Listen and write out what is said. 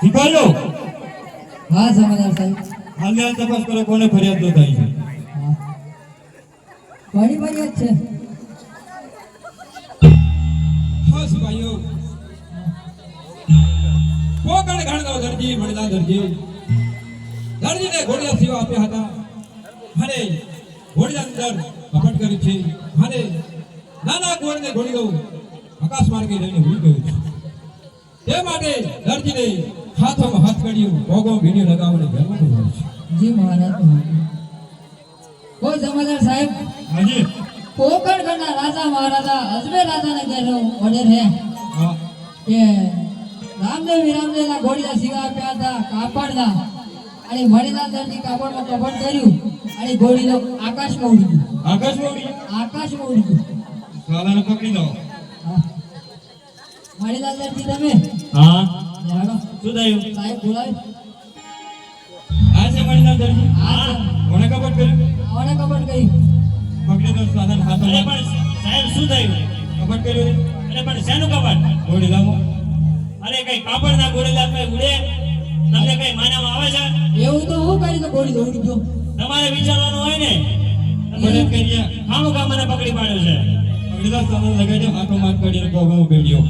સિપાહીઓ હા જમાદાર સાહેબ. હાલને હાલ તપાસ કરો કોને ફરિયાદ છે? હા. ફરિયાદ છે? હા સિપાહીઓ કોકણ ગણગાવ દરજી મણિલા દરજી દરજીને ઘોડિયા સેવા આપ્યા હતા. અને ઘોડિયા અંદર કપટ કરી છે. અને નાના ગોળને ઘોડી ગયું આકાશ માર્ગે લઈને ભૂલી ગયું છે. તે માટે દરજીને હાથોમાં હાથ કર્યું ભોગો ભીડી લગાવવાની જન્મ હોય છે. જી મહારાજ કોઈ જમાદાર સાહેબ. હાજી. કોકણ ગણના રાજા મહારાજા અજમેર રાજાને કહેલો ઓર્ડર હે હા. કે રામદેવ વિરામદેવના ઘોડિયા સિવા આપ્યા હતા કાપડના. અને મણિલાલ દરજી કાપડમાં કપડ કર્યું અને ઘોડીનો આકાશમાં ઉડી આકાશ આકાશમાં ઉડી આકાશમાં ઉડી ગયું સાલાને પકડી દો હા. મણિલાલ દરજી તમે? હા. શું થયું? સાહેબ બોલાય આ છે મણિલાલ દરજી હા. કોને કપટ કર્યું? આવડે કપટ કરી પકડી અરે હાથમાં પણ સાહેબ શું થયું? કપટ કર્યું? અરે પણ શેનું કપાટ ઘોડી લાવો. કઈ કાપડ ના ગોળેલા કઈ ઉડે? તમને કઈ માનવામાં આવે છે? એવું તો હું કરી તો બોલી દોડી ગયો તમારે વિચારવાનું હોય ને? મને કરીએ હામું કામ મને પકડી પાડ્યો છે. પકડી દો સાલાને લગાડી હાથો માર કરીને ભોગો બેડ્યો